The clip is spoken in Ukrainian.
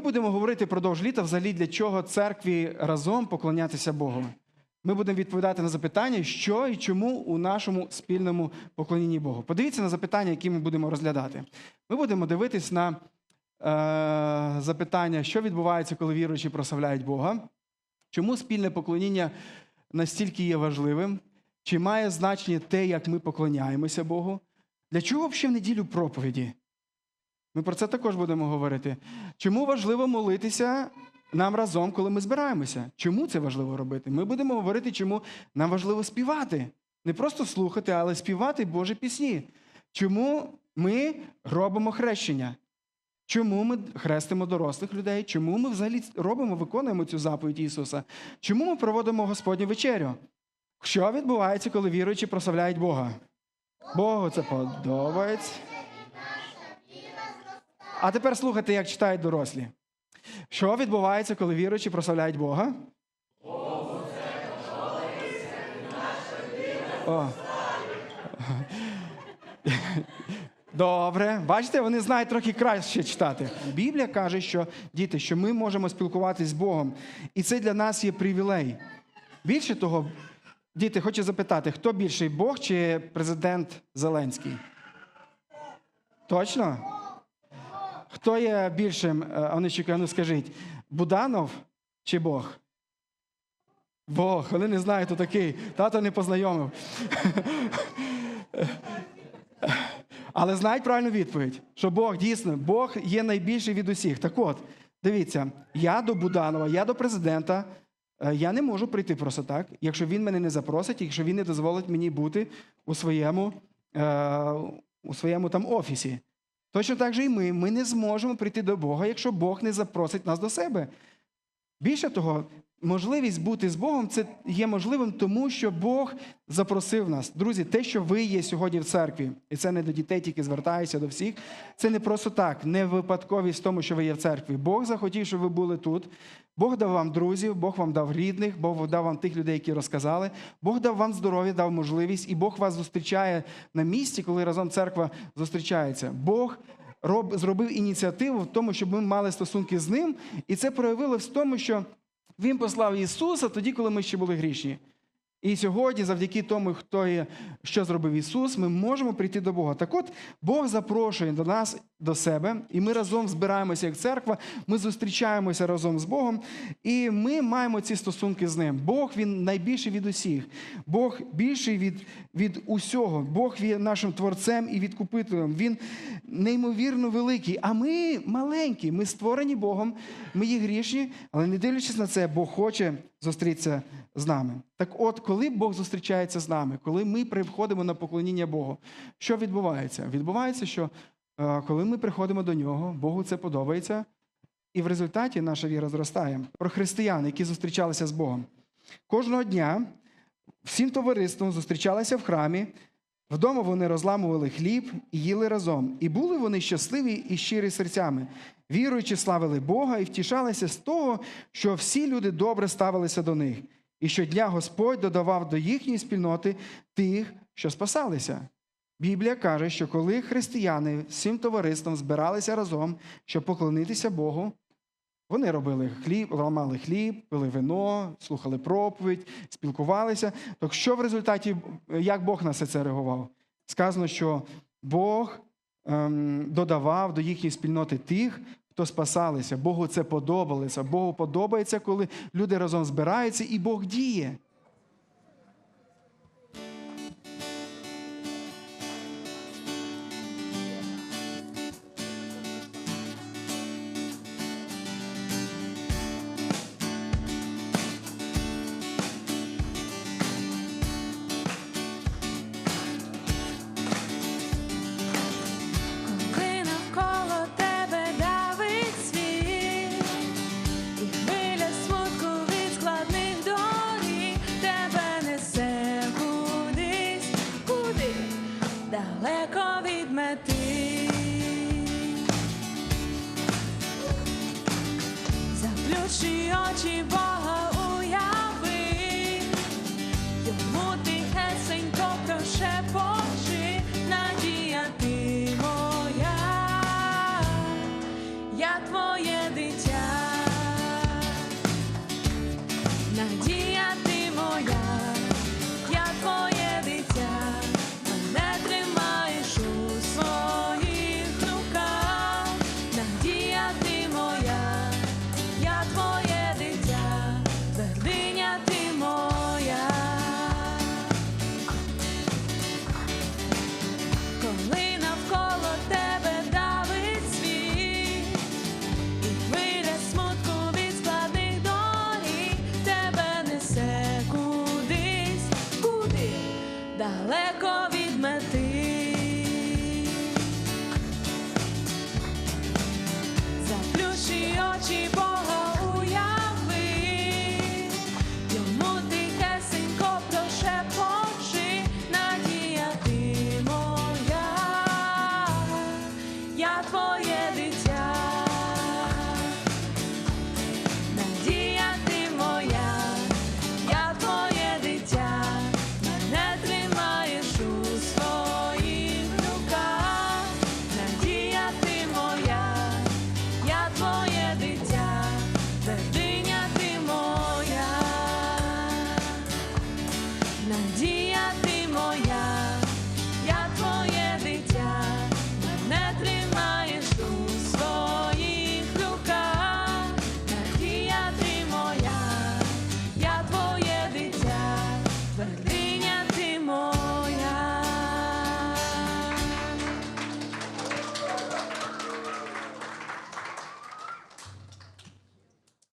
Ми будемо говорити продовж літа взагалі для чого церкві разом поклонятися Богу. Ми будемо відповідати на запитання, що і чому у нашому спільному поклонінні Богу. Подивіться на запитання, які ми будемо розглядати. Ми будемо дивитись на е, запитання, що відбувається, коли віруючі прославляють Бога, чому спільне поклоніння настільки є важливим, чи має значення те, як ми поклоняємося Богу. Для чого взагалі в неділю проповіді? Ми про це також будемо говорити. Чому важливо молитися нам разом, коли ми збираємося? Чому це важливо робити? Ми будемо говорити, чому нам важливо співати. Не просто слухати, але співати Божі пісні. Чому ми робимо хрещення? Чому ми хрестимо дорослих людей? Чому ми взагалі робимо, виконуємо цю заповідь Ісуса? Чому ми проводимо Господню вечерю? Що відбувається, коли віруючі прославляють Бога? Богу це подобається. А тепер слухайте, як читають дорослі. Що відбувається, коли віруючі прославляють Бога? О. Добре, бачите, вони знають трохи краще читати. Біблія каже, що діти, що ми можемо спілкуватися з Богом, і це для нас є привілей. Більше того, діти, хочу запитати, хто більший Бог чи президент Зеленський? Точно? Хто є більшим, е, Онищука, ну скажіть, Буданов чи Бог? Бог, вони не знають, хто такий. Тато не познайомив. Але знають правильну відповідь, що Бог дійсно, Бог є найбільший від усіх. Так от, дивіться, я до Буданова, я до президента, е, я не можу прийти просто так, якщо він мене не запросить, якщо він не дозволить мені бути у своєму, е, у своєму там офісі. Точно так же і ми. Ми не зможемо прийти до Бога, якщо Бог не запросить нас до себе. Більше того, можливість бути з Богом це є можливим, тому що Бог запросив нас. Друзі, те, що ви є сьогодні в церкві, і це не до дітей, тільки звертаюся до всіх. Це не просто так, не випадковість в тому, що ви є в церкві. Бог захотів, щоб ви були тут. Бог дав вам друзів, Бог вам дав рідних, Бог дав вам тих людей, які розказали. Бог дав вам здоров'я, дав можливість, і Бог вас зустрічає на місці, коли разом церква зустрічається. Бог роб, зробив ініціативу в тому, щоб ми мали стосунки з ним, і це проявилось в тому, що він послав Ісуса тоді, коли ми ще були грішні. І сьогодні, завдяки тому, хто є, що зробив Ісус, ми можемо прийти до Бога. Так от Бог запрошує до нас до себе, і ми разом збираємося як церква, ми зустрічаємося разом з Богом, і ми маємо ці стосунки з Ним. Бог він найбільший від усіх, Бог більший від, від усього. Бог є нашим творцем і відкупителем. Він неймовірно великий. А ми маленькі, ми створені Богом, ми є грішні, але не дивлячись на це, Бог хоче зустрітися з нами. Так от, коли Бог зустрічається з нами, коли ми приходимо на поклоніння Богу, що відбувається? Відбувається, що е, коли ми приходимо до нього, Богу це подобається, і в результаті наша віра зростає. Про християн, які зустрічалися з Богом. Кожного дня всім товариством зустрічалися в храмі, вдома вони розламували хліб і їли разом. І були вони щасливі і щирі серцями, віруючи, славили Бога і втішалися з того, що всі люди добре ставилися до них. І щодня Господь додавав до їхньої спільноти тих, що спасалися. Біблія каже, що коли християни всім товариством збиралися разом, щоб поклонитися Богу, вони робили хліб, ламали хліб, пили вино, слухали проповідь, спілкувалися. Так що в результаті, як Бог на все це реагував? Сказано, що Бог ем, додавав до їхньої спільноти тих, хто спасалися. Богу це подобалося. Богу подобається, коли люди разом збираються, і Бог діє. Далеко від мети. Заплющи очі, Бог